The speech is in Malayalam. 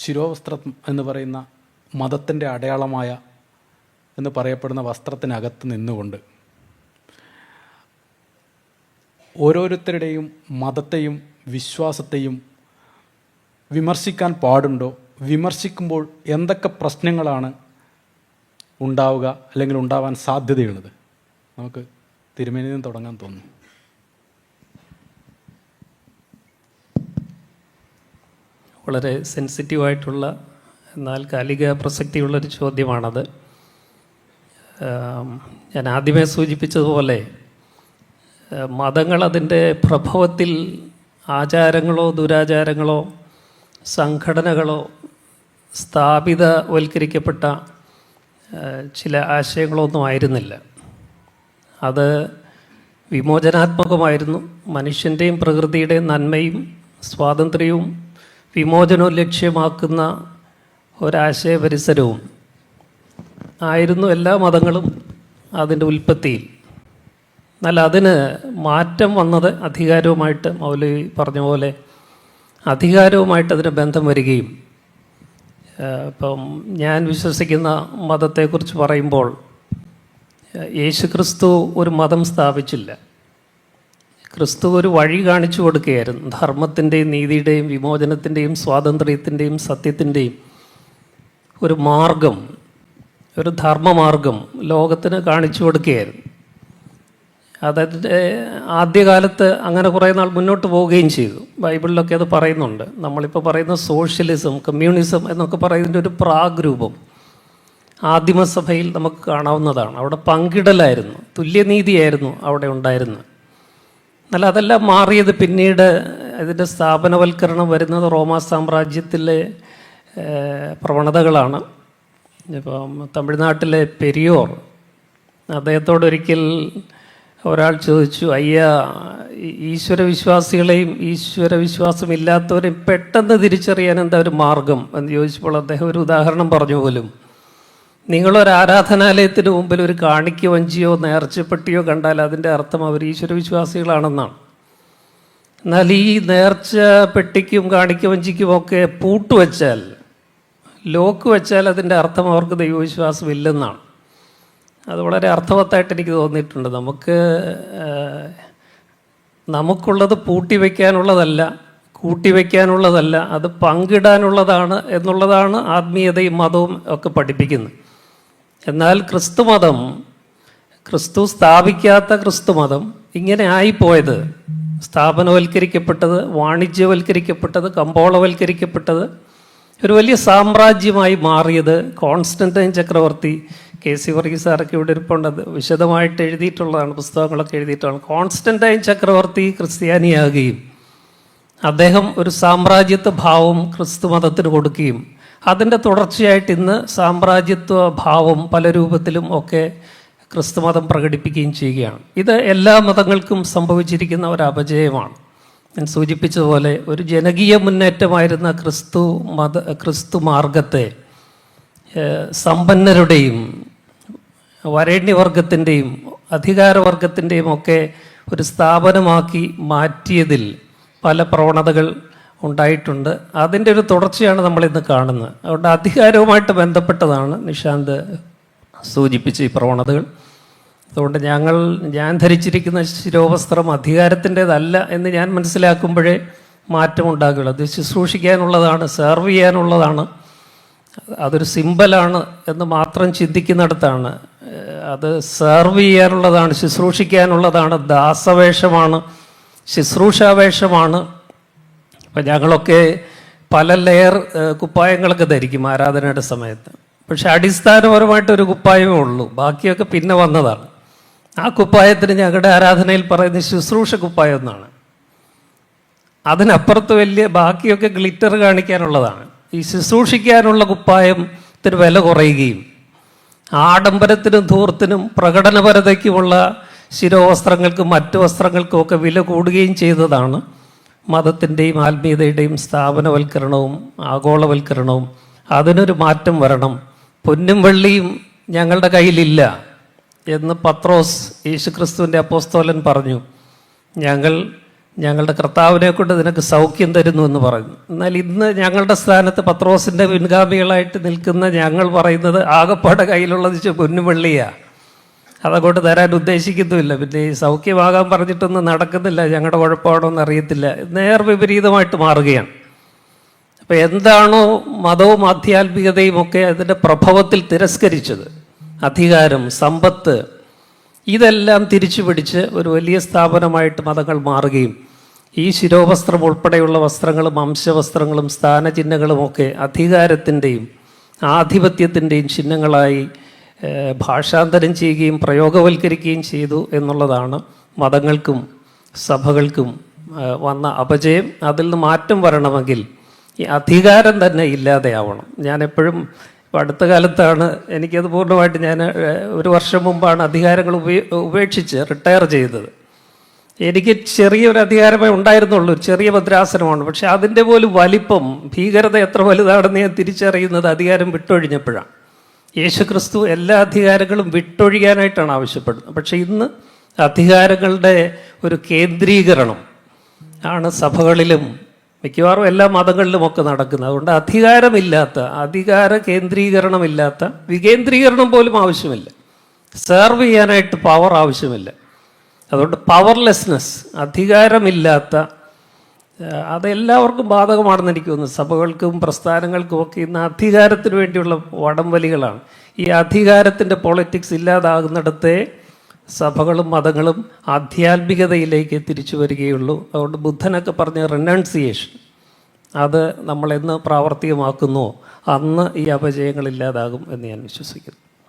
ശിരോവസ്ത്രം എന്ന് പറയുന്ന മതത്തിന്റെ അടയാളമായ എന്ന് പറയപ്പെടുന്ന വസ്ത്രത്തിനകത്ത് നിന്നുകൊണ്ട് ഓരോരുത്തരുടെയും മതത്തെയും വിശ്വാസത്തെയും വിമർശിക്കാൻ പാടുണ്ടോ? വിമർശിക്കുമ്പോൾ എന്തൊക്കെ പ്രശ്നങ്ങളാണ് ഉണ്ടാവുക അല്ലെങ്കിൽ ഉണ്ടാവാൻ സാധ്യതയുള്ളത്? നമുക്ക് തിരുമേനിയിൽ തുടങ്ങാൻ തോന്നുന്നു. വളരെ സെൻസിറ്റീവായിട്ടുള്ള എന്നാൽ കാലിക പ്രസക്തിയുള്ളൊരു ചോദ്യമാണത്. ഞാൻ ആദ്യമേ സൂചിപ്പിച്ചതുപോലെ മതങ്ങൾ അതിന്റെ പ്രഭവത്തിൽ ആചാരങ്ങളോ ദുരാചാരങ്ങളോ സംഘടനകളോ സ്ഥാപിതവൽക്കരിക്കപ്പെട്ട ചില ആശയങ്ങളൊന്നും ആയിരുന്നില്ല. അത് വിമോചനാത്മകമായിരുന്നു. മനുഷ്യന്റെയും പ്രകൃതിയുടെയും നന്മയും സ്വാതന്ത്ര്യവും വിമോചനവും ലക്ഷ്യമാക്കുന്ന ഒരാശയ പരിസരവും ആയിരുന്നു എല്ലാ മതങ്ങളും അതിന്റെ ഉൽപ്പത്തിയിൽ. എന്നാൽ അതിന് മാറ്റം വന്നത് അധികാരവുമായിട്ട് മൗലവി പറഞ്ഞ പോലെ അധികാരവുമായിട്ട് അതിന് ബന്ധം വരികയും ഇപ്പം ഞാൻ വിശ്വസിക്കുന്ന മതത്തെക്കുറിച്ച് പറയുമ്പോൾ യേശുക്രിസ്തു ഒരു മതം സ്ഥാപിച്ചില്ല. ക്രിസ്തു ഒരു വഴി കാണിച്ചു കൊടുക്കുകയായിരുന്നു. ധർമ്മത്തിന്റെയും നീതിയുടെയും വിമോചനത്തിന്റെയും സ്വാതന്ത്ര്യത്തിന്റെയും സത്യത്തിന്റെയും ഒരു മാർഗം ഒരു ധർമ്മമാർഗം ലോകത്തിന് കാണിച്ചു കൊടുക്കുകയായിരുന്നു. അതിന്റെ ആദ്യകാലത്ത് അങ്ങനെ കുറേ നാൾ മുന്നോട്ട് പോവുകയും ചെയ്തു. ബൈബിളിലൊക്കെ അത് പറയുന്നുണ്ട്. നമ്മളിപ്പോൾ പറയുന്ന സോഷ്യലിസം കമ്മ്യൂണിസം എന്നൊക്കെ പറയുന്നതിന്റെ ഒരു പ്രാഗ്രൂപം ആദിമസഭയിൽ നമുക്ക് കാണാവുന്നതാണ്. അവിടെ പങ്കിടലായിരുന്നു തുല്യനീതിയായിരുന്നു അവിടെ ഉണ്ടായിരുന്നത്. എന്നാൽ അതെല്ലാം മാറിയത് പിന്നീട് ഇതിന്റെ സ്ഥാപനവൽക്കരണം വരുന്നത് റോമാ സാമ്രാജ്യത്തിലെ പ്രവണതകളാണ്. ഇപ്പം തമിഴ്നാട്ടിലെ പെരിയോർ അദ്ദേഹത്തോടൊരിക്കൽ ഒരാൾ ചോദിച്ചു അയ്യ ഈശ്വര വിശ്വാസികളെയും ഈശ്വര പെട്ടെന്ന് തിരിച്ചറിയാൻ എന്താ ഒരു മാർഗം? എന്ന് ചോദിച്ചപ്പോൾ അദ്ദേഹം ഒരു ഉദാഹരണം പറഞ്ഞു പോലും. നിങ്ങളൊരു ആരാധനാലയത്തിന് മുമ്പിൽ ഒരു കാണിക്ക വഞ്ചിയോ നേർച്ചപ്പെട്ടിയോ കണ്ടാൽ അതിന്റെ അർത്ഥം അവർ ഈശ്വര വിശ്വാസികളാണെന്നാണ് എന്നാൽ ഈ നേർച്ച പെട്ടിക്കും കാണിക്ക വഞ്ചിക്കുമൊക്കെ പൂട്ട് വെച്ചാൽ ലോക്ക് വെച്ചാൽ അതിന്റെ അർത്ഥം അവർക്ക് ദൈവവിശ്വാസം ഇല്ലെന്നാണ് അത് വളരെ അർത്ഥവത്തായിട്ട് എനിക്ക് തോന്നിയിട്ടുണ്ട്. നമുക്ക് നമുക്കുള്ളത് പൂട്ടി വയ്ക്കാനുള്ളതല്ല കൂട്ടി വയ്ക്കാനുള്ളതല്ല അത് പങ്കിടാനുള്ളതാണ് എന്നുള്ളതാണ് ആത്മീയതയും മതവും ഒക്കെ പഠിപ്പിക്കുന്നത്. എന്നാൽ ക്രിസ്തുമതം ക്രിസ്തു സ്ഥാപിക്കാത്ത ക്രിസ്തുമതം ഇങ്ങനെ ആയിപ്പോയത്. സ്ഥാപനവൽക്കരിക്കപ്പെട്ടത് വാണിജ്യവൽക്കരിക്കപ്പെട്ടത് കമ്പോളവൽക്കരിക്കപ്പെട്ടത് ഒരു വലിയ സാമ്രാജ്യമായി മാറിയത് കോൺസ്റ്റന്റൈൻ ചക്രവർത്തി കെ സി വർഗീസ് സാറൊക്കെ ഇവിടെ ഇരിപ്പുണ്ട്. വിശദമായിട്ട് എഴുതിയിട്ടുള്ളതാണ് പുസ്തകങ്ങളൊക്കെ എഴുതിയിട്ടുള്ളതാണ്. കോൺസ്റ്റന്റൈൻ ചക്രവർത്തി ക്രിസ്ത്യാനിയാകുകയും അദ്ദേഹം ഒരു സാമ്രാജ്യത്വ ഭാവം ക്രിസ്തു മതത്തിന് കൊടുക്കുകയും അതിന്റെ തുടർച്ചയായിട്ട് ഇന്ന് സാമ്രാജ്യത്വ ഭാവം പല രൂപത്തിലും ഒക്കെ ക്രിസ്തുമതം പ്രകടിപ്പിക്കുകയും ചെയ്യുകയാണ്. ഇത് എല്ലാ മതങ്ങൾക്കും സംഭവിച്ചിരിക്കുന്ന ഒരു അപജയമാണ്. ഞാൻ സൂചിപ്പിച്ചതുപോലെ ഒരു ജനകീയ മുന്നേറ്റമായിരുന്ന ക്രിസ്തു മത ക്രിസ്തു മാർഗത്തെ സമ്പന്നരുടെയും വരേണ്യവർഗത്തിന്റെയും അധികാരവർഗത്തിന്റെയും ഒക്കെ ഒരു സ്ഥാപനമാക്കി മാറ്റിയതിൽ പല പ്രവണതകൾ ഉണ്ടായിട്ടുണ്ട്. അതിന്റെ ഒരു തുടർച്ചയാണ് നമ്മളിന്ന് കാണുന്നത്. അതുകൊണ്ട് അധികാരവുമായിട്ട് ബന്ധപ്പെട്ടതാണ് നിഷാന്ത് സൂചിപ്പിച്ച ഈ പ്രവണതകൾ. അതുകൊണ്ട് ഞങ്ങൾ ഞാൻ ധരിച്ചിരിക്കുന്ന ശിരോവസ്ത്രം അധികാരത്തിന്റെതല്ല എന്ന് ഞാൻ മനസ്സിലാക്കുമ്പോഴേ മാറ്റമുണ്ടാകുകയുള്ളൂ. അത് ശുശ്രൂഷിക്കാനുള്ളതാണ് സെർവ് ചെയ്യാനുള്ളതാണ്. അതൊരു സിമ്പലാണ് എന്ന് മാത്രം ചിന്തിക്കുന്നിടത്താണ്. അത് സെർവ് ചെയ്യാനുള്ളതാണ് ശുശ്രൂഷിക്കാനുള്ളതാണ് ദാസവേഷമാണ് ശുശ്രൂഷാവേഷമാണ്. അപ്പം ഞങ്ങളൊക്കെ പല ലെയർ കുപ്പായങ്ങളൊക്കെ ധരിക്കും ആരാധനയുടെ സമയത്ത്. പക്ഷെ അടിസ്ഥാനപരമായിട്ടൊരു കുപ്പായമേ ഉള്ളൂ. ബാക്കിയൊക്കെ പിന്നെ വന്നതാണ്. ആ കുപ്പായത്തിന് ഞങ്ങളുടെ ആരാധനയിൽ പറയുന്ന ശുശ്രൂഷ കുപ്പായം എന്നാണ് അതിനപ്പുറത്ത് വലിയ ബാക്കിയൊക്കെ ഗ്ലിറ്റർ കാണിക്കാനുള്ളതാണ്. ഈ ശുശ്രൂഷിക്കാനുള്ള കുപ്പായത്തിന് വില കുറയുകയും ആഡംബരത്തിനും ധൂർത്തിനും പ്രകടനപരതയ്ക്കുമുള്ള ശിരോവസ്ത്രങ്ങൾക്കും മറ്റു വസ്ത്രങ്ങൾക്കും ഒക്കെ വില കൂടുകയും ചെയ്തതാണ് മതത്തിന്റെയും ആത്മീയതയുടെയും സ്ഥാപനവൽക്കരണവും ആഗോളവൽക്കരണവും അതിനൊരു മാറ്റം വരണം. പൊന്നും വെള്ളിയും ഞങ്ങളുടെ കയ്യിലില്ല എന്ന് പത്രോസ് യേശുക്രിസ്തുവിന്റെ അപ്പോസ്തോലൻ പറഞ്ഞു. ഞങ്ങൾ ഞങ്ങളുടെ കർത്താവിനെ കൊണ്ട് നിനക്ക് സൗഖ്യം തരുന്നു എന്ന് പറഞ്ഞു. എന്നാൽ ഇന്ന് ഞങ്ങളുടെ സ്ഥാനത്ത് പത്രോസിന്റെ പിൻഗാമികളായിട്ട് നിൽക്കുന്ന ഞങ്ങൾ പറയുന്നത് ആകപ്പാടെ കയ്യിലുള്ളത് പൊന്നും പൊന്നുവെള്ളിയാണ് അതങ്ങോട്ട് തരാൻ ഉദ്ദേശിക്കുന്നുമില്ല. പിന്നെ ഈ സൗഖ്യമാകാൻ പറഞ്ഞിട്ടൊന്നും നടക്കുന്നില്ല. ഞങ്ങളുടെ കുഴപ്പമാണോ എന്ന് അറിയത്തില്ല. നേർ വിപരീതമായിട്ട് മാറുകയാണ്. അപ്പോൾ എന്താണോ മതവും ആധ്യാത്മികതയും ഒക്കെ അതിന്റെ പ്രഭവത്തിൽ തിരസ്കരിച്ചത്. അധികാരം സമ്പത്ത് ഇതെല്ലാം തിരിച്ചു പിടിച്ച് ഒരു വലിയ സ്ഥാപനമായിട്ട് മതങ്ങൾ മാറുകയും ഈ ശിരോവസ്ത്രം ഉൾപ്പെടെയുള്ള വസ്ത്രങ്ങളും അംശവസ്ത്രങ്ങളും സ്ഥാനചിഹ്നങ്ങളും ഒക്കെ അധികാരത്തിന്റെയും ആധിപത്യത്തിന്റെയും ചിഹ്നങ്ങളായി ഭാഷാന്തരം ചെയ്യുകയും പ്രയോഗവൽക്കരിക്കുകയും ചെയ്തു എന്നുള്ളതാണ് മതങ്ങൾക്കും സഭകൾക്കും വന്ന അപജയം. അതിൽ നിന്ന് മാറ്റം വരണമെങ്കിൽ ഈ അധികാരം തന്നെ ഇല്ലാതെയാവണം. ഇപ്പോൾ അടുത്ത കാലത്താണ് എനിക്കത് പൂർണമായിട്ട് ഞാൻ ഒരു വർഷം മുമ്പാണ് അധികാരങ്ങൾ ഉപേക്ഷിച്ച് റിട്ടയർ ചെയ്തത്. എനിക്ക് ചെറിയൊരു അധികാരമേ ഉണ്ടായിരുന്നുള്ളൂ ചെറിയ ഭദ്രാസനമാണ് പക്ഷെ അതിന്റെ പോലും വലിപ്പം ഭീകരത എത്ര വലുതാണെന്ന് ഞാൻ തിരിച്ചറിയുന്നത് അധികാരം വിട്ടൊഴിഞ്ഞപ്പോഴാണ്. യേശുക്രിസ്തു എല്ലാ അധികാരങ്ങളും വിട്ടൊഴിയാനായിട്ടാണ് ആവശ്യപ്പെടുന്നത്. പക്ഷേ ഇന്ന് അധികാരങ്ങളുടെ ഒരു കേന്ദ്രീകരണം ആണ് സഭകളിലും മിക്കവാറും എല്ലാ മതങ്ങളിലുമൊക്കെ നടക്കുന്നത്. അതുകൊണ്ട് അധികാരമില്ലാത്ത അധികാര കേന്ദ്രീകരണമില്ലാത്ത വികേന്ദ്രീകരണം പോലും ആവശ്യമില്ല. സെർവ് ചെയ്യാനായിട്ട് പവർ ആവശ്യമില്ല. അതുകൊണ്ട് പവർലെസ്നെസ് അധികാരമില്ലാത്ത അതെല്ലാവർക്കും ബാധകമാണെന്ന് എനിക്ക് തോന്നുന്നു. സഭകൾക്കും പ്രസ്ഥാനങ്ങൾക്കും ഒക്കെ ഇന്ന് അധികാരത്തിന് വേണ്ടിയുള്ള വടംവലികളാണ്. ഈ അധികാരത്തിന്റെ പൊളിറ്റിക്സ് ഇല്ലാതാകുന്നിടത്തെ സഭകളും മതങ്ങളും ആധ്യാത്മികതയിലേക്ക് തിരിച്ചു വരികയുള്ളൂ. അതുകൊണ്ട് ബുദ്ധനൊക്കെ പറഞ്ഞ റിനൗൺസിയേഷൻ അത് നമ്മളെന്ന് പ്രാവർത്തികമാക്കുന്നുവോ അന്ന് ഈ അപജയങ്ങൾ ഇല്ലാതാകും എന്ന് ഞാൻ വിശ്വസിക്കുന്നു.